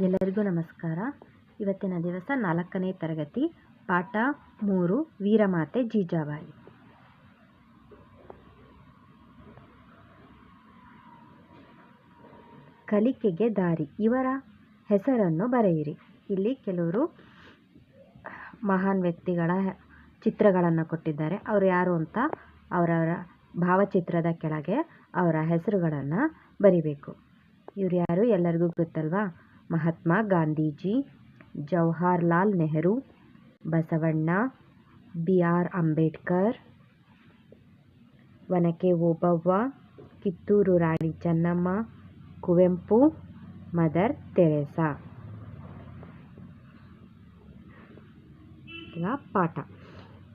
ಎಲ್ಲರಿಗೂ ನಮಸ್ಕಾರ. ಇವತ್ತಿನ ದಿವಸ ನಾಲ್ಕನೇ ತರಗತಿ, ಪಾಠ ಮೂರು, ವೀರಮಾತೆ ಜೀಜಾಬಾಯಿ. ಕಲಿಕೆಗೆ ದಾರಿ, ಇವರ ಹೆಸರನ್ನು ಬರೆಯಿರಿ. ಇಲ್ಲಿ ಕೆಲವರು ಮಹಾನ್ ವ್ಯಕ್ತಿಗಳ ಚಿತ್ರಗಳನ್ನು ಕೊಟ್ಟಿದ್ದಾರೆ. ಅವರು ಯಾರು ಅಂತ ಅವರವರ ಭಾವಚಿತ್ರದ ಕೆಳಗೆ ಅವರ ಹೆಸರುಗಳನ್ನು ಬರಿಬೇಕು. ಇವ್ರು ಯಾರು ಎಲ್ಲರಿಗೂ ಗೊತ್ತಲ್ವಾ? Mahatma Gandhiji, Jawaharlal Nehru, Basavanna B R Ambedkar Onake Obavva, Kittur Rani Chennamma, Kuvempu, mother Teresa. ಪಾಠ.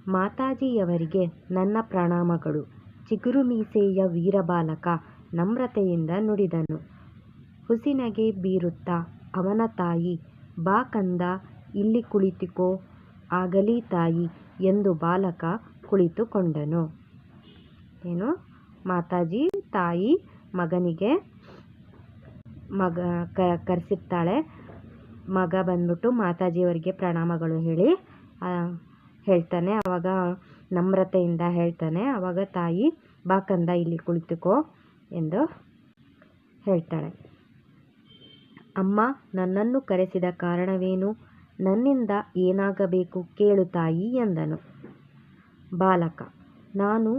ಮಾತಾಜಿಯವರಿಗೆ ನನ್ನ ಪ್ರಣಾಮಗಳು. ಚಿಗುರು ಮೀಸೆಯ ವೀರಬಾಲಕ ನಮ್ರತೆಯಿಂದ ನುಡಿದನು. ಹುಸಿನಗೆ ಬೀರುತ್ತಾ ಅವನ ತಾಯಿ, ಬಾ ಕಂದ, ಇಲ್ಲಿ ಕುಳಿತುಕೋ, ಆಗಲಿ ತಾಯಿ ಎಂದು ಬಾಲಕ ಕುಳಿತುಕೊಂಡನು. ಏನು? ಮಾತಾಜಿ, ತಾಯಿ ಮಗನಿಗೆ ಮಗ ಕರೆಸಿರ್ತಾಳೆ. ಮಗ ಬಂದ್ಬಿಟ್ಟು ಮಾತಾಜಿಯವರಿಗೆ ಪ್ರಣಾಮಗಳು ಹೇಳಿ ಹೇಳ್ತಾನೆ. ಆವಾಗ ನಮ್ರತೆಯಿಂದ ಹೇಳ್ತಾನೆ. ಆವಾಗ ತಾಯಿ, ಬಾ ಕಂದ, ಇಲ್ಲಿ ಕುಳಿತುಕೋ ಎಂದು ಹೇಳ್ತಾಳೆ. ಅಮ್ಮ, ನನ್ನನ್ನು ಕರೆಸಿದ ಕಾರಣವೇನು? ನನ್ನಿಂದ ಏನಾಗಬೇಕು ಕೇಳು ತಾಯಿ ಎಂದನು. ಬಾಲಕ, ನಾನು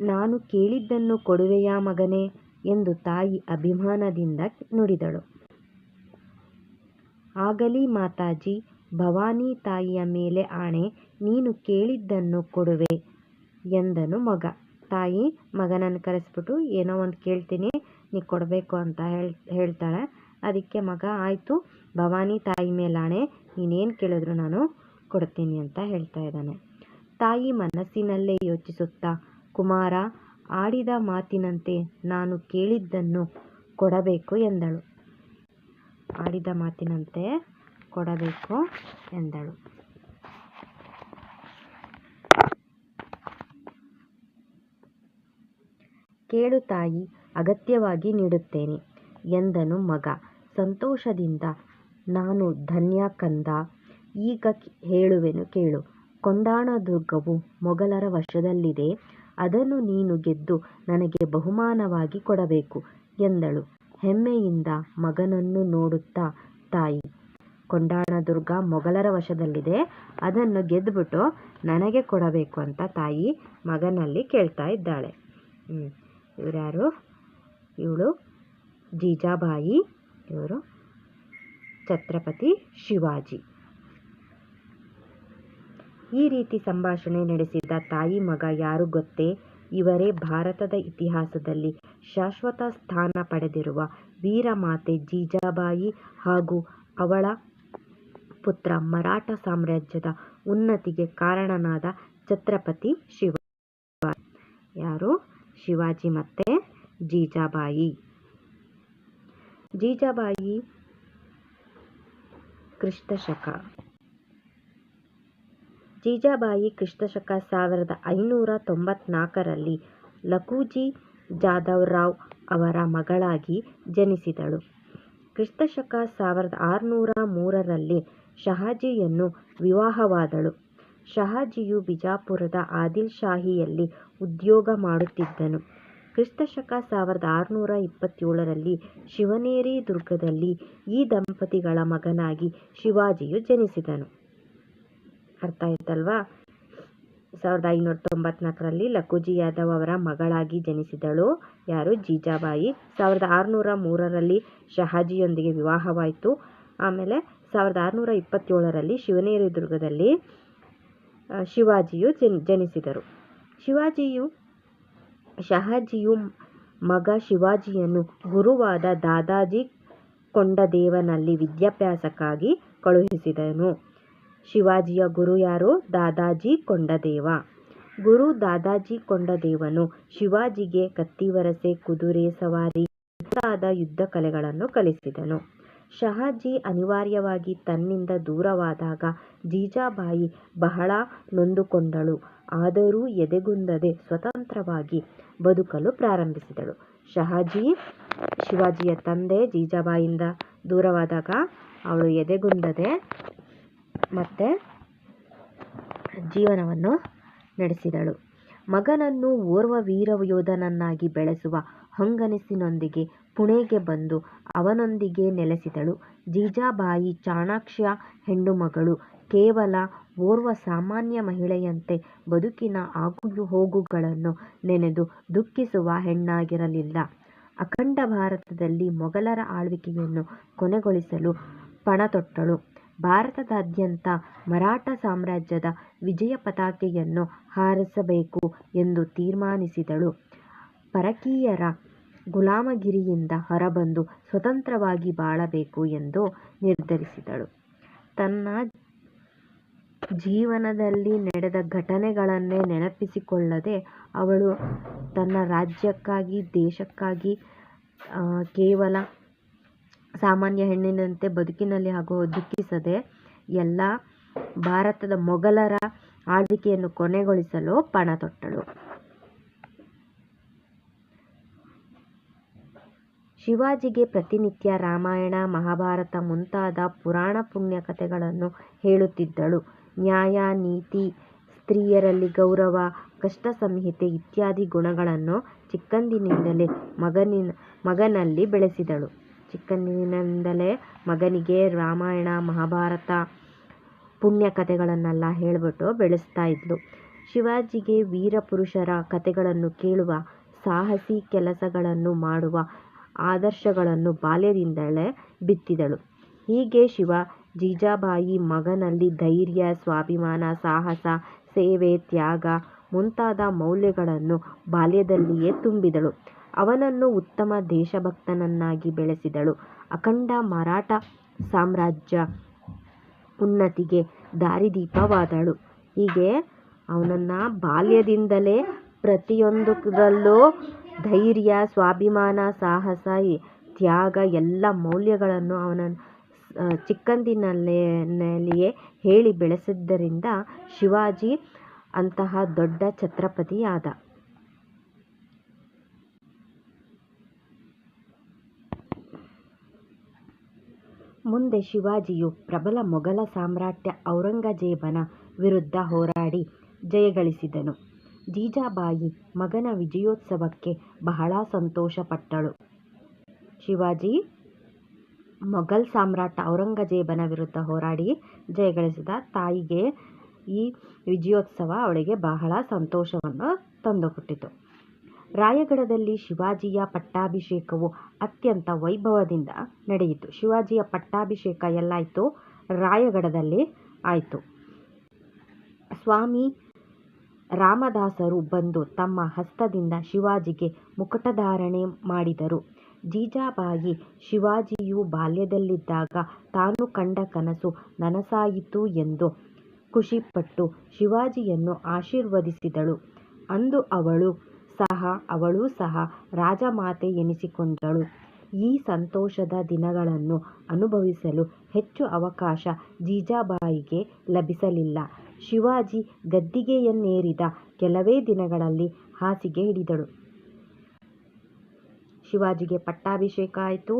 ನಾನು ಕೇಳಿದ್ದನ್ನು ಕೊಡುವೆಯಾ ಮಗನೇ? ಎಂದು ತಾಯಿ ಅಭಿಮಾನದಿಂದ ನುಡಿದಳು. ಆಗಲಿ ಮಾತಾಜಿ, ಭವಾನಿ ತಾಯಿಯ ಮೇಲೆ ಆಣೆ, ನೀನು ಕೇಳಿದ್ದನ್ನು ಕೊಡುವೆ ಎಂದನು ಮಗ. ತಾಯಿ, ಮಗನನ್ನು ಕರೆಸ್ಬಿಟ್ಟು ಏನೋ ಒಂದು ಕೇಳ್ತೀನಿ. ನೀ ಕೊಡಬೇಕು ಅಂತ ಹೇಳಿ, ಹೇಳ್ತಾಳೆ. ಅದಕ್ಕೆ ಮಗ, ಆಯಿತು, ಭವಾನಿ ತಾಯಿ ಮೇಲಾಣೆ, ನೀನೇನು ಕೇಳಿದ್ರು ನಾನು ಕೊಡ್ತೀನಿ ಅಂತ ಹೇಳ್ತಾ ಇದ್ದಾನೆ. ತಾಯಿ ಮನಸ್ಸಿನಲ್ಲೇ ಯೋಚಿಸುತ್ತಾ, ಕುಮಾರ, ಆಡಿದ ಮಾತಿನಂತೆ ನಾನು ಕೇಳಿದ್ದನ್ನು ಕೊಡಬೇಕು ಎಂದಳು. ಆಡಿದ ಮಾತಿನಂತೆ ಕೊಡಬೇಕು ಎಂದಳು. ಕೇಳು ತಾಯಿ ಅಗತ್ಯವಾಗಿ ನೀಡುತ್ತೇನೆ. ಎಂದನು ಮಗ. ಸಂತೋಷದಿಂದ, ನಾನು ಧನ್ಯ ಕಂದ. ಈಗ ಹೇಳುವೆನು ಕೇಳು. ಕೊಂಡಾಣದುರ್ಗವು ಮೊಘಲರ ವಶದಲ್ಲಿದೆ. ಅದನ್ನು ನೀನು ಗೆದ್ದು ನನಗೆ ಬಹುಮಾನವಾಗಿ ಕೊಡಬೇಕು ಎಂದಳು. ಹೆಮ್ಮೆಯಿಂದ ಮಗನನ್ನು ನೋಡುತ್ತಾ, ತಾಯಿ ಕೊಂಡಾಣದುರ್ಗ ಮೊಘಲರ ವಶದಲ್ಲಿದೆ. ಅದನ್ನು ಗೆದ್ದುಬಿಟ್ಟು ನನಗೆ ಕೊಡಬೇಕು ಅಂತ ತಾಯಿ ಮಗನಲ್ಲಿ ಕೇಳ್ತಾ ಇದ್ದಾಳೆ. ಇವರ್ಯಾರು ಇವಳು ಜೀಜಾಬಾಯಿ, ಇವರು ಛತ್ರಪತಿ ಶಿವಾಜಿ. ಈ ರೀತಿ ಸಂಭಾಷಣೆ ನಡೆಸಿದ್ದ ತಾಯಿ ಮಗ ಯಾರು ಗೊತ್ತೇ? ಇವರೇ ಭಾರತದ ಇತಿಹಾಸದಲ್ಲಿ ಶಾಶ್ವತ ಸ್ಥಾನ ಪಡೆದಿರುವ ವೀರಮಾತೆ ಜೀಜಾಬಾಯಿ ಹಾಗೂ ಅವಳ ಪುತ್ರ ಮರಾಠ ಸಾಮ್ರಾಜ್ಯದ ಉನ್ನತಿಗೆ ಕಾರಣನಾದ ಛತ್ರಪತಿ ಶಿವಾಜಿ. ಯಾರು? ಶಿವಾಜಿ ಮತ್ತೆ ಜೀಜಾಬಾಯಿ. ಜೀಜಾಬಾಯಿ ಕ್ರಿಸ್ತಶಕ ಜೀಜಾಬಾಯಿ ಕ್ರಿಸ್ತಶಕ ಸಾವಿರದ ಐನೂರ ತೊಂಬತ್ನಾಲ್ಕರಲ್ಲಿ ಲಕೂಜಿ ಜಾಧವ್ ರಾವ್ ಅವರ ಮಗಳಾಗಿ ಜನಿಸಿದಳು. ಕ್ರಿಸ್ತಶಕ ಸಾವಿರದ ಆರುನೂರ ಮೂರರಲ್ಲಿ ಶಹಾಜಿಯನ್ನು ವಿವಾಹವಾದಳು. ಶಹಾಜಿಯು ಬಿಜಾಪುರದ ಆದಿಲ್ ಶಾಹಿಯಲ್ಲಿ ಉದ್ಯೋಗ ಮಾಡುತ್ತಿದ್ದನು. ಕ್ರಿಸ್ತಶಕ ಸಾವಿರದ ಆರುನೂರ ಇಪ್ಪತ್ತೇಳರಲ್ಲಿ ಶಿವನೇರಿ ದುರ್ಗದಲ್ಲಿ ಈ ದಂಪತಿಗಳ ಮಗನಾಗಿ ಶಿವಾಜಿಯು ಜನಿಸಿದನು. ಅರ್ಥ ಆಯ್ತಲ್ವಾ? ಸಾವಿರದ ಐನೂರ ತೊಂಬತ್ನಾಲ್ಕರಲ್ಲಿ ಲಖುಜಿ ಯಾದವ್ ಅವರ ಮಗಳಾಗಿ ಜನಿಸಿದಳು. ಯಾರು? ಜೀಜಾಬಾಯಿ. ಸಾವಿರದ ಆರುನೂರ ಮೂರರಲ್ಲಿ ಶಹಾಜಿಯೊಂದಿಗೆ ವಿವಾಹವಾಯಿತು. ಆಮೇಲೆ ಸಾವಿರದ ಆರುನೂರ ಇಪ್ಪತ್ತೇಳರಲ್ಲಿ ಶಿವನೇರಿ ದುರ್ಗದಲ್ಲಿ ಶಿವಾಜಿಯು ಜನ್, ಜನಿಸಿದರು. ಶಿವಾಜಿಯು ಶಹಾಜಿಯು ಮಗ ಶಿವಾಜಿಯನ್ನು ಗುರುವಾದ ದಾದಾಜಿ ಕೊಂಡದೇವನಲ್ಲಿ ವಿದ್ಯಾಭ್ಯಾಸಕ್ಕಾಗಿ ಕಳುಹಿಸಿದನು. ಶಿವಾಜಿಯ ಗುರು ಯಾರು? ದಾದಾಜಿ ಕೊಂಡದೇವ. ಗುರು ದಾದಾಜಿ ಕೊಂಡದೇವನು ಶಿವಾಜಿಗೆ ಕತ್ತಿವರಸೆ, ಕುದುರೆ ಸವಾರಿ ಮುಂತಾದ ಯುದ್ಧ ಕಲೆಗಳನ್ನು ಕಲಿಸಿದನು. ಶಹಾಜಿ ಅನಿವಾರ್ಯವಾಗಿ ತನ್ನಿಂದ ದೂರವಾದಾಗ ಜೀಜಾಬಾಯಿ ಬಹಳ ನೊಂದುಕೊಂಡಳು. ಆದರೂ ಎದೆಗುಂದದೆ ಸ್ವತಂತ್ರವಾಗಿ ಬದುಕಲು ಪ್ರಾರಂಭಿಸಿದಳು. ಶಹಾಜಿ ಶಿವಾಜಿಯ ತಂದೆ ಜೀಜಾಬಾಯಿಯಿಂದ ದೂರವಾದಾಗ ಅವಳು ಎದೆಗುಂದದೆ ಮತ್ತೆ ಜೀವನವನ್ನು ನಡೆಸಿದಳು. ಮಗನನ್ನು ಓರ್ವ ವೀರ ಯೋಧನನ್ನಾಗಿ ಬೆಳೆಸುವ ಹಂಗನಸಿನೊಂದಿಗೆ ಪುಣೆಗೆ ಬಂದು ಅವನೊಂದಿಗೆ ನೆಲೆಸಿದಳು. ಜೀಜಾಬಾಯಿ ಚಾಣಾಕ್ಷ ಹೆಣ್ಣುಮಗಳು. ಕೇವಲ ಓರ್ವ ಸಾಮಾನ್ಯ ಮಹಿಳೆಯಂತೆ ಬದುಕಿನ ಆಗುಹೋಗುಗಳನ್ನು ನೆನೆದು ದುಃಖಿಸುವ ಹೆಣ್ಣಾಗಿರಲಿಲ್ಲ. ಅಖಂಡ ಭಾರತದಲ್ಲಿ ಮೊಘಲರ ಆಳ್ವಿಕೆಯನ್ನು ಕೊನೆಗೊಳಿಸಲು ಪಣತೊಟ್ಟಳು. ಭಾರತದಾದ್ಯಂತ ಮರಾಠ ಸಾಮ್ರಾಜ್ಯದ ವಿಜಯ ಪತಾಕೆಯನ್ನು ಹಾರಿಸಬೇಕು ಎಂದು ತೀರ್ಮಾನಿಸಿದಳು. ಪರಕೀಯರ ಗುಲಾಮಗಿರಿಯಿಂದ ಹೊರಬಂದು ಸ್ವತಂತ್ರವಾಗಿ ಬಾಳಬೇಕು ಎಂದು ನಿರ್ಧರಿಸಿದಳು. ತನ್ನ ಜೀವನದಲ್ಲಿ ನಡೆದ ಘಟನೆಗಳನ್ನೇ ನೆನಪಿಸಿಕೊಳ್ಳದೆ ಅವಳು ತನ್ನ ರಾಜ್ಯಕ್ಕಾಗಿ, ದೇಶಕ್ಕಾಗಿ ಕೇವಲ ಸಾಮಾನ್ಯ ಹೆಣ್ಣಿನಂತೆ ಬದುಕಿನಲ್ಲಿ ಹಾಗೂ ದುಃಖಿಸದೆ ಎಲ್ಲ ಭಾರತದ ಮೊಘಲರ ಆಳ್ವಿಕೆಯನ್ನು ಕೊನೆಗೊಳಿಸಲು ಪಣ ತೊಟ್ಟಳು. ಶಿವಾಜಿಗೆ ಪ್ರತಿನಿತ್ಯ ರಾಮಾಯಣ, ಮಹಾಭಾರತ ಮುಂತಾದ ಪುರಾಣ ಪುಣ್ಯ ಕಥೆಗಳನ್ನು ಹೇಳುತ್ತಿದ್ದಳು. ನ್ಯಾಯ, ನೀತಿ, ಸ್ತ್ರೀಯರಲ್ಲಿ ಗೌರವ ಕಷ್ಟ ಸಂಹಿತೆ ಇತ್ಯಾದಿ ಗುಣಗಳನ್ನು ಚಿಕ್ಕಂದಿನಿಂದಲೇ ಮಗನಲ್ಲಿ ಬೆಳೆಸಿದಳು. ಚಿಕ್ಕಂದಿನಿಂದಲೇ ಮಗನಿಗೆ ರಾಮಾಯಣ, ಮಹಾಭಾರತ ಪುಣ್ಯ ಕಥೆಗಳನ್ನೆಲ್ಲ ಹೇಳಿಬಿಟ್ಟು ಬೆಳೆಸ್ತಾ ಇದ್ಲು. ಶಿವಾಜಿಗೆ ವೀರ ಪುರುಷರ ಕಥೆಗಳನ್ನು ಕೇಳುವ, ಸಾಹಸಿ ಕೆಲಸಗಳನ್ನು ಮಾಡುವ ಆದರ್ಶಗಳನ್ನು ಬಾಲ್ಯದಿಂದಲೇ ಬಿತ್ತಿದಳು. ಹೀಗೆ ಶಿವ ಜೀಜಾಬಾಯಿ ಮಗನಲ್ಲಿ ಧೈರ್ಯ, ಸ್ವಾಭಿಮಾನ, ಸಾಹಸ, ಸೇವೆ, ತ್ಯಾಗ ಮುಂತಾದ ಮೌಲ್ಯಗಳನ್ನು ಬಾಲ್ಯದಲ್ಲಿಯೇ ತುಂಬಿದಳು. ಅವನನ್ನು ಉತ್ತಮ ದೇಶಭಕ್ತನನ್ನಾಗಿ ಬೆಳೆಸಿದಳು. ಅಖಂಡ ಮರಾಠ ಸಾಮ್ರಾಜ್ಯ ಉನ್ನತಿಗೆ ದಾರಿದೀಪವಾದಳು. ಹೀಗೆ ಅವನನ್ನು ಬಾಲ್ಯದಿಂದಲೇ ಪ್ರತಿಯೊಂದರಲ್ಲೂ ಧೈರ್ಯ, ಸ್ವಾಭಿಮಾನ, ಸಾಹಸ, ತ್ಯಾಗ ಎಲ್ಲ ಮೌಲ್ಯಗಳನ್ನು ಅವನ ಚಿಕ್ಕಂದಿನಲ್ಲಿಯೇ ಹೇಳಿ ಬೆಳೆಸಿದ್ದರಿಂದ ಶಿವಾಜಿ ಅಂತಹ ದೊಡ್ಡ ಛತ್ರಪತಿಯಾದ ಮುಂದೆ ಶಿವಾಜಿಯು ಪ್ರಬಲ ಮೊಘಲ ಸಾಮ್ರಾಟ್ಯ ಔರಂಗಜೇಬನ ವಿರುದ್ಧ ಹೋರಾಡಿ ಜಯಗಳಿಸಿದನು ಜೀಜಾಬಾಯಿ ಮಗನ ವಿಜಯೋತ್ಸವಕ್ಕೆ ಬಹಳ ಸಂತೋಷಪಟ್ಟಳು. ಶಿವಾಜಿ ಮೊಘಲ್ ಸಾಮ್ರಾಟ ಔರಂಗಜೇಬನ ವಿರುದ್ಧ ಹೋರಾಡಿ ಜಯಗಳಿಸಿದ ತಾಯಿಗೆ ಈ ವಿಜಯೋತ್ಸವ ಅವಳಿಗೆ ಬಹಳ ಸಂತೋಷವನ್ನು ತಂದುಕೊಟ್ಟಿತು. ರಾಯಗಢದಲ್ಲಿ ಶಿವಾಜಿಯ ಪಟ್ಟಾಭಿಷೇಕವು ಅತ್ಯಂತ ವೈಭವದಿಂದ ನಡೆಯಿತು. ಶಿವಾಜಿಯ ಪಟ್ಟಾಭಿಷೇಕ ಎಲ್ಲಾಯಿತು? ರಾಯಗಢದಲ್ಲಿ ಆಯಿತು. ಸ್ವಾಮಿ ರಾಮದಾಸರು ಬಂದು ತಮ್ಮ ಹಸ್ತದಿಂದ ಶಿವಾಜಿಗೆ ಮುಕುಟಧಾರಣೆ ಮಾಡಿದರು. ಜೀಜಾಬಾಯಿ ಶಿವಾಜಿಯು ಬಾಲ್ಯದಲ್ಲಿದ್ದಾಗ ತಾನು ಕಂಡ ಕನಸು ನನಸಾಯಿತು ಎಂದು ಖುಷಿಪಟ್ಟು ಶಿವಾಜಿಯನ್ನು ಆಶೀರ್ವದಿಸಿದಳು. ಅಂದು ಅವಳು ಸಹ, ಅವಳೂ ಸಹ ರಾಜಮಾತೆ ಎನಿಸಿಕೊಂಡಳು. ಈ ಸಂತೋಷದ ದಿನಗಳನ್ನು ಅನುಭವಿಸಲು ಹೆಚ್ಚು ಅವಕಾಶ ಜೀಜಾಬಾಯಿಗೆ ಲಭಿಸಲಿಲ್ಲ. ಶಿವಾಜಿ ಗದ್ದಿಗೆಯನ್ನೇರಿದ ಕೆಲವೇ ದಿನಗಳಲ್ಲಿ ಹಾಸಿಗೆ ಹಿಡಿದಳು. ಶಿವಾಜಿಗೆ ಪಟ್ಟಾಭಿಷೇಕ ಆಯಿತು.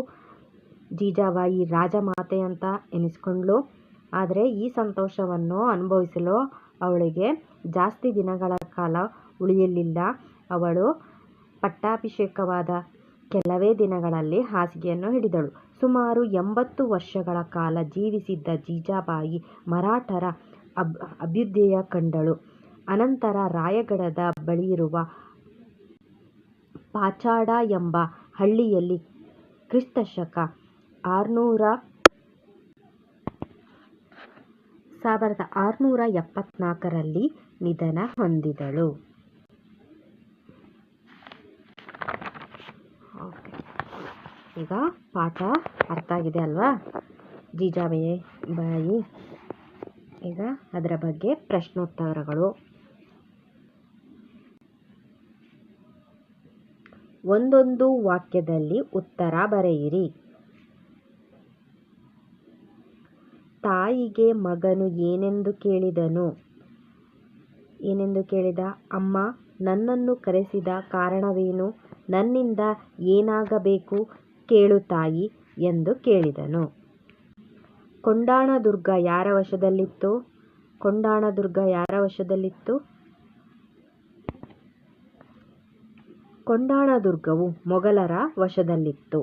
ಜೀಜಾಬಾಯಿ ರಾಜಮಾತೆ ಅಂತ ಎನಿಸ್ಕೊಂಡ್ಳು. ಆದರೆ ಈ ಸಂತೋಷವನ್ನು ಅನುಭವಿಸಲು ಅವಳಿಗೆ ಜಾಸ್ತಿ ದಿನಗಳ ಕಾಲ ಉಳಿಯಲಿಲ್ಲ. ಅವಳು ಪಟ್ಟಾಭಿಷೇಕವಾದ ಕೆಲವೇ ದಿನಗಳಲ್ಲಿ ಹಾಸಿಗೆಯನ್ನು ಹಿಡಿದಳು. ಸುಮಾರು ಎಂಬತ್ತು ವರ್ಷಗಳ ಕಾಲ ಜೀವಿಸಿದ್ದ ಜೀಜಾಬಾಯಿ ಮರಾಠರ ಅಬ್, ಅಭ್ಯುದಯ ಕಂಡಳು. ಅನಂತರ ರಾಯಗಢದ ಬಳಿಯಿರುವ ಪಾಚಾಡ ಎಂಬ ಹಳ್ಳಿಯಲ್ಲಿ ಕ್ರಿಸ್ತಶಕ ಆರುನೂರ ಸಾವಿರದ ಆರುನೂರ ಎಪ್ಪತ್ನಾಲ್ಕರಲ್ಲಿ ನಿಧನ ಹೊಂದಿದಳು. ಈಗ ಪಾಠ ಅರ್ಥ ಆಗಿದೆ ಅಲ್ವಾ? ಜೀಜಾಬಾಯಿ ಬಾಯಿ. ಈಗ ಅದರ ಬಗ್ಗೆ ಪ್ರಶ್ನೋತ್ತರಗಳು. ಒಂದೊಂದು ವಾಕ್ಯದಲ್ಲಿ ಉತ್ತರ ಬರೆಯಿರಿ. ತಾಯಿಗೆ ಮಗನು ಏನೆಂದು ಕೇಳಿದನು? ಏನೆಂದು ಕೇಳಿದ? ಅಮ್ಮ, ನನ್ನನ್ನು ಕರೆಸಿದ ಕಾರಣವೇನು? ನನ್ನಿಂದ ಏನಾಗಬೇಕು? ಕೇಳು ತಾಯಿ ಎಂದು ಕೇಳಿದನು. ಕೊಂಡಾಣದುರ್ಗ ಯಾರ ವಶದಲ್ಲಿತ್ತು? ಕೊಂಡಾಣದುರ್ಗ ಯಾರ ವಶದಲ್ಲಿತ್ತು? ಕೊಂಡಾಣದುರ್ಗವು ಮೊಘಲರ ವಶದಲ್ಲಿತ್ತು.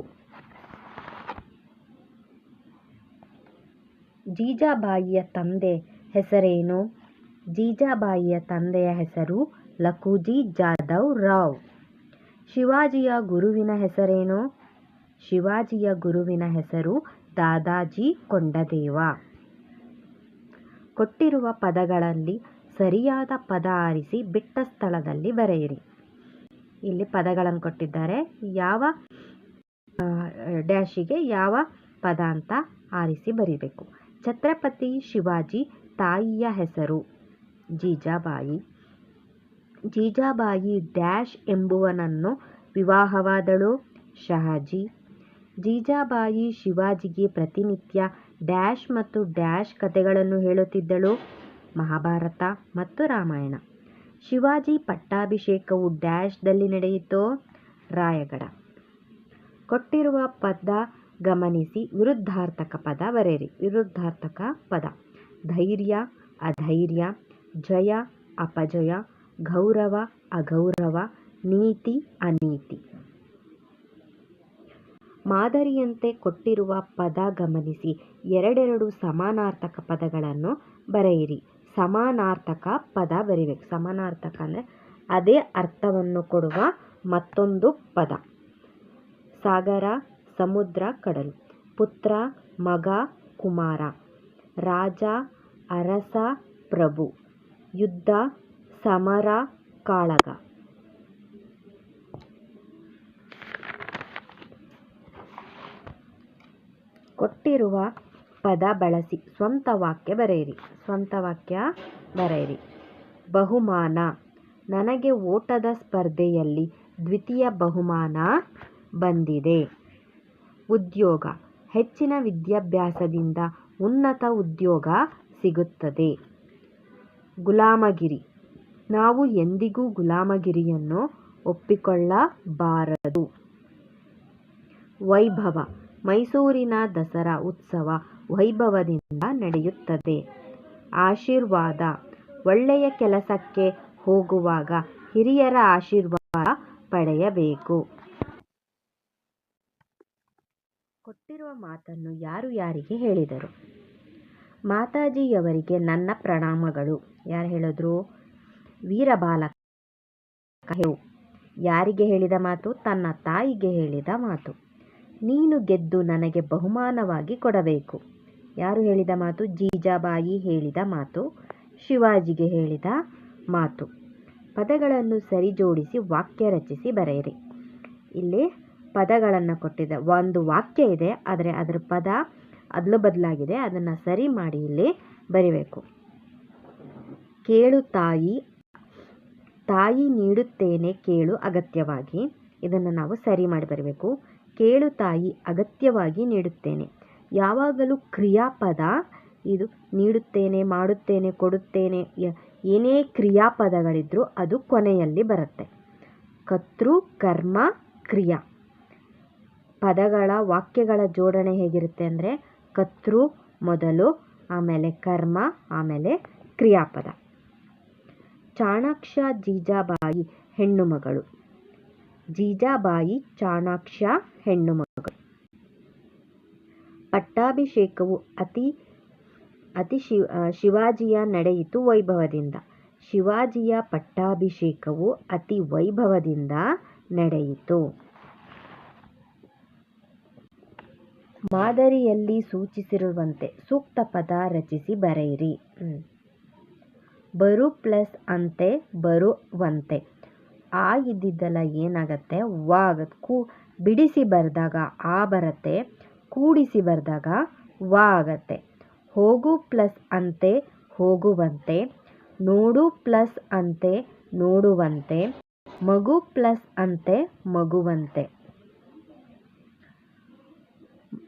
ಜೀಜಾಬಾಯಿಯ ತಂದೆ ಹೆಸರೇನು? ಜೀಜಾಬಾಯಿಯ ತಂದೆಯ ಹೆಸರು ಲಖುಜಿ ಜಾಧವ್ ರಾವ್. ಶಿವಾಜಿಯ ಗುರುವಿನ ಹೆಸರೇನು? ಶಿವಾಜಿಯ ಗುರುವಿನ ಹೆಸರು ದಾದಾಜಿ ಕೊಂಡದೇವ. ಕೊಟ್ಟಿರುವ ಪದಗಳಲ್ಲಿ ಸರಿಯಾದ ಪದ ಆರಿಸಿ ಬಿಟ್ಟ ಸ್ಥಳದಲ್ಲಿ ಬರೆಯಿರಿ. ಇಲ್ಲಿ ಪದಗಳನ್ನು ಕೊಟ್ಟಿದ್ದಾರೆ. ಯಾವ ಡ್ಯಾಶಿಗೆ ಯಾವ ಪದ ಅಂತ ಆರಿಸಿ ಬರೀಬೇಕು. ಛತ್ರಪತಿ ಶಿವಾಜಿ ತಾಯಿಯ ಹೆಸರು ಜೀಜಾಬಾಯಿ. ಜೀಜಾಬಾಯಿ ಡ್ಯಾಶ್ ಎಂಬುವನನ್ನು ವಿವಾಹವಾದಳು ಶಹಾಜಿ. ಜೀಜಾಬಾಯಿ ಶಿವಾಜಿಗೆ ಪ್ರತಿನಿತ್ಯ ಡ್ಯಾಶ್ ಮತ್ತು ಡ್ಯಾಶ್ ಕಥೆಗಳನ್ನು ಹೇಳುತ್ತಿದ್ದಳು ಮಹಾಭಾರತ ಮತ್ತು ರಾಮಾಯಣ. ಶಿವಾಜಿ ಪಟ್ಟಾಭಿಷೇಕವು ಡ್ಯಾಶ್ದಲ್ಲಿ ನಡೆಯಿತೋ? ರಾಯಗಡ. ಕೊಟ್ಟಿರುವ ಪದ ಗಮನಿಸಿ ವಿರುದ್ಧಾರ್ಥಕ ಪದ ಬರೆಯಿರಿ. ವಿರುದ್ಧಾರ್ಥಕ ಪದ. ಧೈರ್ಯ, ಅಧೈರ್ಯ, ಜಯ, ಅಪಜಯ, ಗೌರವ, ಅಗೌರವ, ನೀತಿ, ಅನೀತಿ. ಮಾದರಿಯಂತೆ ಕೊಟ್ಟಿರುವ ಪದ ಗಮನಿಸಿ. ಎರಡೆರಡು ಸಮಾನಾರ್ಥಕ ಪದಗಳನ್ನು ಬರೆಯಿರಿ. ಸಮಾನಾರ್ಥಕ ಪದ ಬರಿಬೇಕು. ಸಮಾನಾರ್ಥಕ ಅಂದರೆ ಅದೇ ಅರ್ಥವನ್ನು ಕೊಡುವ ಮತ್ತೊಂದು ಪದ. ಸಾಗರ, ಸಮುದ್ರ, ಕಡಲು. ಪುತ್ರ, ಮಗ, ಕುಮಾರ. ರಾಜ, ಅರಸ, ಪ್ರಭು. ಯುದ್ಧ, ಸಮರ, ಕಾಳಗ. ಕೊಟ್ಟಿರುವ ಪದ ಬಳಸಿ ಸ್ವಂತ ವಾಕ್ಯ ಬರೆಯಿರಿ. ಸ್ವಂತ ವಾಕ್ಯ ಬರೆಯಿರಿ. ಬಹುಮಾನ. ನನಗೆ ಓಟದ ಸ್ಪರ್ಧೆಯಲ್ಲಿ ದ್ವಿತೀಯ ಬಹುಮಾನ ಬಂದಿದೆ. ಉದ್ಯೋಗ. ಹೆಚ್ಚಿನ ವಿದ್ಯಾಭ್ಯಾಸದಿಂದ ಉನ್ನತ ಉದ್ಯೋಗ ಸಿಗುತ್ತದೆ. ಗುಲಾಮಗಿರಿ. ನಾವು ಎಂದಿಗೂ ಗುಲಾಮಗಿರಿಯನ್ನು ಒಪ್ಪಿಕೊಳ್ಳಬಾರದು. ವೈಭವ. ಮೈಸೂರಿನ ದಸರಾ ಉತ್ಸವ ವೈಭವದಿಂದ ನಡೆಯುತ್ತದೆ. ಆಶೀರ್ವಾದ. ಒಳ್ಳೆಯ ಕೆಲಸಕ್ಕೆ ಹೋಗುವಾಗ ಹಿರಿಯರ ಆಶೀರ್ವಾದ ಪಡೆಯಬೇಕು. ಕೊಟ್ಟಿರುವ ಮಾತನ್ನು ಯಾರು ಯಾರಿಗೆ ಹೇಳಿದರು? ಮಾತಾಜಿಯವರಿಗೆ ನನ್ನ ಪ್ರಣಾಮಗಳು. ಯಾರು ಹೇಳಿದ್ರು? ವೀರಬಾಲಕ. ಯಾರಿಗೆ ಹೇಳಿದ ಮಾತು? ತನ್ನ ತಾಯಿಗೆ ಹೇಳಿದ ಮಾತು. ನೀನು ಗೆದ್ದು ನನಗೆ ಬಹುಮಾನವಾಗಿ ಕೊಡಬೇಕು. ಯಾರು ಹೇಳಿದ ಮಾತು? ಜೀಜಾಬಾಯಿ ಹೇಳಿದ ಮಾತು. ಶಿವಾಜಿಗೆ ಹೇಳಿದ ಮಾತು. ಪದಗಳನ್ನು ಸರಿಜೋಡಿಸಿ ವಾಕ್ಯ ರಚಿಸಿ ಬರೆಯಿರಿ. ಇಲ್ಲಿ ಪದಗಳನ್ನು ಕೊಟ್ಟಿದೆ. ಒಂದು ವಾಕ್ಯ ಇದೆ, ಆದರೆ ಅದರ ಪದ ಅದಲು ಬದಲಾಗಿದೆ. ಅದನ್ನು ಸರಿ ಮಾಡಿ ಇಲ್ಲಿ ಬರಿಬೇಕು. ಕೇಳು ತಾಯಿ ತಾಯಿ ನೀಡುತ್ತೇನೆ ಕೇಳು ಅಗತ್ಯವಾಗಿ. ಇದನ್ನು ನಾವು ಸರಿ ಮಾಡಿ ಬರಬೇಕು. ಕೇಳು ತಾಯಿ, ಅಗತ್ಯವಾಗಿ ನೀಡುತ್ತೇನೆ. ಯಾವಾಗಲೂ ಕ್ರಿಯಾಪದ ಇದು ನೀಡುತ್ತೇನೆ, ಮಾಡುತ್ತೇನೆ, ಕೊಡುತ್ತೇನೆ ಏನೇ ಕ್ರಿಯಾಪದಗಳಿದ್ದರೂ ಅದು ಕೊನೆಯಲ್ಲಿ ಬರುತ್ತೆ. ಕರ್ತೃ, ಕರ್ಮ, ಕ್ರಿಯಾ. ಪದಗಳ ವಾಕ್ಯಗಳ ಜೋಡಣೆ ಹೇಗಿರುತ್ತೆ ಅಂದರೆ ಕರ್ತೃ ಮೊದಲು, ಆಮೇಲೆ ಕರ್ಮ, ಆಮೇಲೆ ಕ್ರಿಯಾಪದ. ಚಾಣಾಕ್ಷ ಜೀಜಾಬಾಯಿ ಹೆಣ್ಣು ಮಗಳು ಜೀಜಾಬಾಯಿ ಚಾಣಾಕ್ಷ ಹೆಣ್ಣು ಮಗಳು ಪಟ್ಟಾಭಿಷೇಕವು ಅತಿ ಅತಿ ಶಿವ ಶಿವಾಜಿಯ ನಡೆಯಿತು ವೈಭವದಿಂದ. ಶಿವಾಜಿಯ ಪಟ್ಟಾಭಿಷೇಕವು ಅತಿ ವೈಭವದಿಂದ ನಡೆಯಿತು. ಮಾದರಿಯಲ್ಲಿ ಸೂಚಿಸಿರುವಂತೆ ಸೂಕ್ತ ಪದ ರಚಿಸಿ ಬರೆಯಿರಿ. ಬರು ಪ್ಲಸ್ ಅಂತೆ ಬರುವಂತೆ. ಆ ಇದ್ದಿದ್ದೆಲ್ಲ ಏನಾಗತ್ತೆ? ವ ಆಗತ್ತೆ. ಕೂ, ಬಿಡಿಸಿ ಬರೆದಾಗ ಆ ಬರುತ್ತೆ, ಕೂಡಿಸಿ ಬರೆದಾಗ ವ ಆಗತ್ತೆ. ಹೋಗು ಪ್ಲಸ್ ಅಂತೆ, ಹೋಗುವಂತೆ, ನೋಡು ಪ್ಲಸ್ ಅಂತೆ, ನೋಡುವಂತೆ, ಮಗು ಪ್ಲಸ್ ಅಂತೆ, ಮಗುವಂತೆ.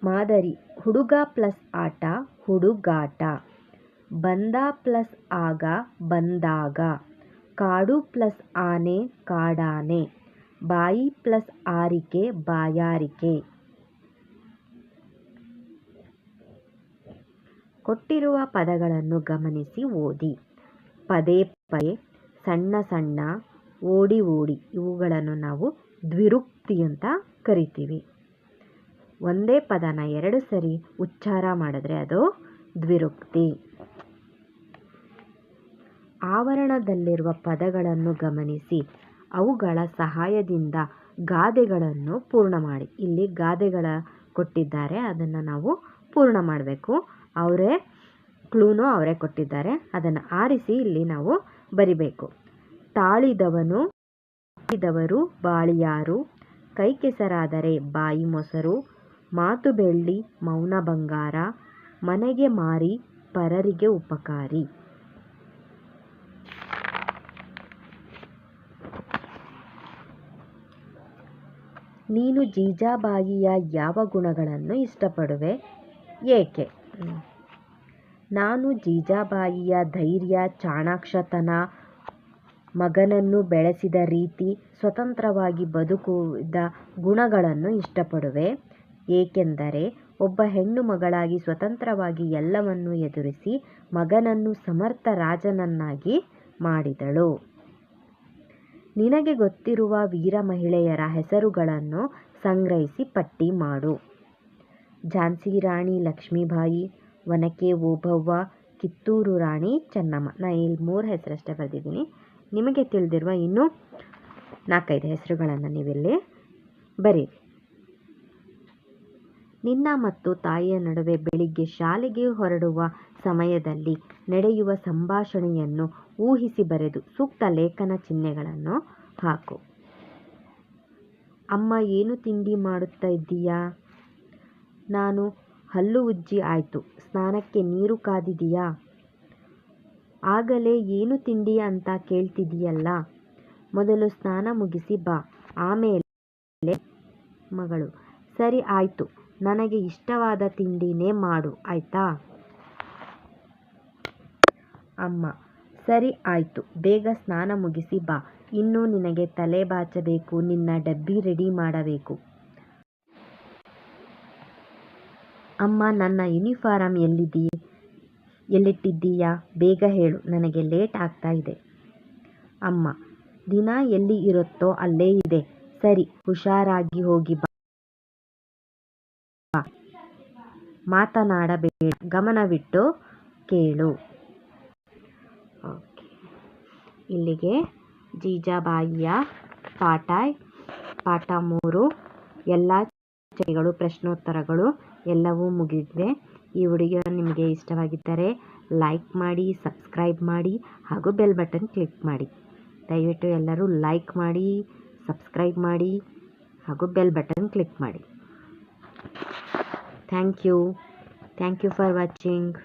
ಮಾದರಿ, ಹುಡುಗ ಪ್ಲಸ್ ಆಟ, ಹುಡುಗಾಟ. ಬಂದ ಪ್ಲಸ್ ಆಗ ಬಂದಾಗ. ಕಾಡು ಪ್ಲಸ್ ಆನೆ ಕಾಡಾನೆ. ಬಾಯಿ ಪ್ಲಸ್ ಆರಿಕೆ ಬಾಯಾರಿಕೆ. ಕೊಟ್ಟಿರುವ ಪದಗಳನ್ನು ಗಮನಿಸಿ ಓದಿ. ಪದೇ ಪದೇ ಸಣ್ಣ ಸಣ್ಣ, ಓಡಿ ಓಡಿ ಇವುಗಳನ್ನು ನಾವು ದ್ವಿರುಕ್ತಿ ಅಂತ ಕರಿತೀವಿ. ಒಂದೇ ಪದನ ಎರಡು ಸರಿ ಉಚ್ಚಾರ ಮಾಡಿದ್ರೆ ಅದು ದ್ವಿರುಕ್ತಿ. ಆವರಣದಲ್ಲಿರುವ ಪದಗಳನ್ನು ಗಮನಿಸಿ. ಅವುಗಳ ಸಹಾಯದಿಂದ ಗಾದೆಗಳನ್ನು ಪೂರ್ಣ ಮಾಡಿ ಇಲ್ಲಿ ಗಾದೆಗಳ ಕೊಟ್ಟಿದ್ದಾರೆ, ಅದನ್ನು ನಾವು ಪೂರ್ಣ ಮಾಡಬೇಕು. ಅವರೇ ಕ್ಲೂನು ಅವರೇ ಕೊಟ್ಟಿದ್ದಾರೆ, ಅದನ್ನು ಆರಿಸಿ ಇಲ್ಲಿ ನಾವು ಬರಿಬೇಕು. ತಾಳಿದವನು, ತಾಳಿದವರು, ಬಾಳಿಯಾರು ಕೈ ಕೆಸರಾದರೆ ಬಾಯಿ ಮೊಸರು, ಮಾತು ಬೆಳ್ಳಿ ಮೌನ ಬಂಗಾರ, ಮನೆಗೆ ಮಾರಿ, ಪರರಿಗೆ ಉಪಕಾರಿ. ನೀನು ಜೀಜಾಬಾಯಿಯ ಯಾವ ಗುಣಗಳನ್ನು ಇಷ್ಟಪಡುವೆ? ಏಕೆ? ನಾನು ಜೀಜಾಬಾಯಿಯ ಧೈರ್ಯ, ಚಾಣಾಕ್ಷತನ, ಮಗನನ್ನು ಬೆಳೆಸಿದ ರೀತಿ ಸ್ವತಂತ್ರವಾಗಿ ಬದುಕುವುದ ಗುಣಗಳನ್ನು ಇಷ್ಟಪಡುವೆ. ಏಕೆಂದರೆ ಒಬ್ಬ ಹೆಣ್ಣು ಮಗಳಾಗಿ ಸ್ವತಂತ್ರವಾಗಿ ಎಲ್ಲವನ್ನು ಎದುರಿಸಿ ಮಗನನ್ನು ಸಮರ್ಥ ರಾಜನನ್ನಾಗಿ ಮಾಡಿದಳು. ನಿನಗೆ ಗೊತ್ತಿರುವ ವೀರ ಮಹಿಳೆಯರ ಹೆಸರುಗಳನ್ನು ಸಂಗ್ರಹಿಸಿ ಪಟ್ಟಿ ಮಾಡು. ಝಾನ್ಸಿ ರಾಣಿ ಲಕ್ಷ್ಮೀಬಾಯಿ ಒನಕೆ ಓಬವ್ವ ಕಿತ್ತೂರು ರಾಣಿ ಚೆನ್ನಮ್ಮ. ನಾನು ಇಲ್ಲಿ ಮೂರು ಹೆಸರಷ್ಟೇ ಬರೆದಿದ್ದೀನಿ. ನಿಮಗೆ ತಿಳಿದಿರುವ ಇನ್ನೂ ನಾಲ್ಕೈದು ಹೆಸರುಗಳನ್ನು ನೀವಿಲ್ಲಿ ಬರೀರಿ. ನಿನ್ನ ಮತ್ತು ತಾಯಿಯ ನಡುವೆ ಬೆಳಿಗ್ಗೆ ಶಾಲೆಗೆ ಹೊರಡುವ ಸಮಯದಲ್ಲಿ ನಡೆಯುವ ಸಂಭಾಷಣೆಯನ್ನು ಊಹಿಸಿ ಬರೆದು ಸೂಕ್ತ ಲೇಖನ ಚಿಹ್ನೆಗಳನ್ನು ಹಾಕು. ಅಮ್ಮ ಏನು ತಿಂಡಿ ಮಾಡುತ್ತಾ ಇದ್ದೀಯಾ? ನಾನು ಹಲ್ಲು ಉಜ್ಜಿ ಆಯ್ತು. ಸ್ನಾನಕ್ಕೆ ನೀರು ಕಾದಿದೆಯಾ? ಆಗಲೇ ಏನು ತಿಂಡಿ ಅಂತ ಕೇಳ್ತಿದೀಯಲ್ಲ ಮೊದಲು ಸ್ನಾನ ಮುಗಿಸಿ ಬಾ. ಆಮೇಲೆ ಮಗಳು. ಸರಿ ಆಯಿತು. ನನಗೆ ಇಷ್ಟವಾದ ತಿಂಡಿನೇ ಮಾಡು. ಆಯಿತಾ? ಅಮ್ಮ. ಸರಿ ಆಯ್ತು, ಬೇಗ ಸ್ನಾನ ಮುಗಿಸಿ ಬಾ. ಇನ್ನೂ ನಿನಗೆ ತಲೆ ಬಾಚಬೇಕು, ನಿನ್ನ ಡಬ್ಬಿ ರೆಡಿ ಮಾಡಬೇಕು. ಅಮ್ಮ, ನನ್ನ ಯೂನಿಫಾರಂ ಎಲ್ಲಿದ್ದೀ ಎಲ್ಲಿಟ್ಟಿದ್ದೀಯಾ? ಬೇಗ ಹೇಳು, ನನಗೆ ಲೇಟ್ ಆಗ್ತಾ ಇದೆ. ಅಮ್ಮ, ದಿನ ಎಲ್ಲಿ ಇರುತ್ತೋ ಅಲ್ಲೇ ಇದೆ. ಸರಿ, ಹುಷಾರಾಗಿ ಹೋಗಿ ಬಾ. ಮಾತನಾಡಬೇಡ, ಗಮನವಿಟ್ಟು ಕೇಳು. ಇಲ್ಲಿಗೆ. ಜೀಜಾಬಾಯಿಯ ಪಾಠ ಪಾಠ ಮೂರು. ಎಲ್ಲ ಚರ್ಚೆಗಳು, ಪ್ರಶ್ನೋತ್ತರಗಳು ಎಲ್ಲವೂ ಮುಗಿದಿದೆ. ಈ ವಿಡಿಯೋ ನಿಮಗೆ ಇಷ್ಟವಾಗಿದ್ದರೆ ಲೈಕ್ ಮಾಡಿ, ಸಬ್ಸ್ಕ್ರೈಬ್ ಮಾಡಿ ಹಾಗೂ ಬೆಲ್ ಬಟನ್ ಕ್ಲಿಕ್ ಮಾಡಿ. ದಯವಿಟ್ಟು ಎಲ್ಲರೂ ಲೈಕ್ ಮಾಡಿ, ಸಬ್ಸ್ಕ್ರೈಬ್ ಮಾಡಿ ಹಾಗೂ ಬೆಲ್ ಬಟನ್ ಕ್ಲಿಕ್ ಮಾಡಿ. Thank you. Thank you for watching.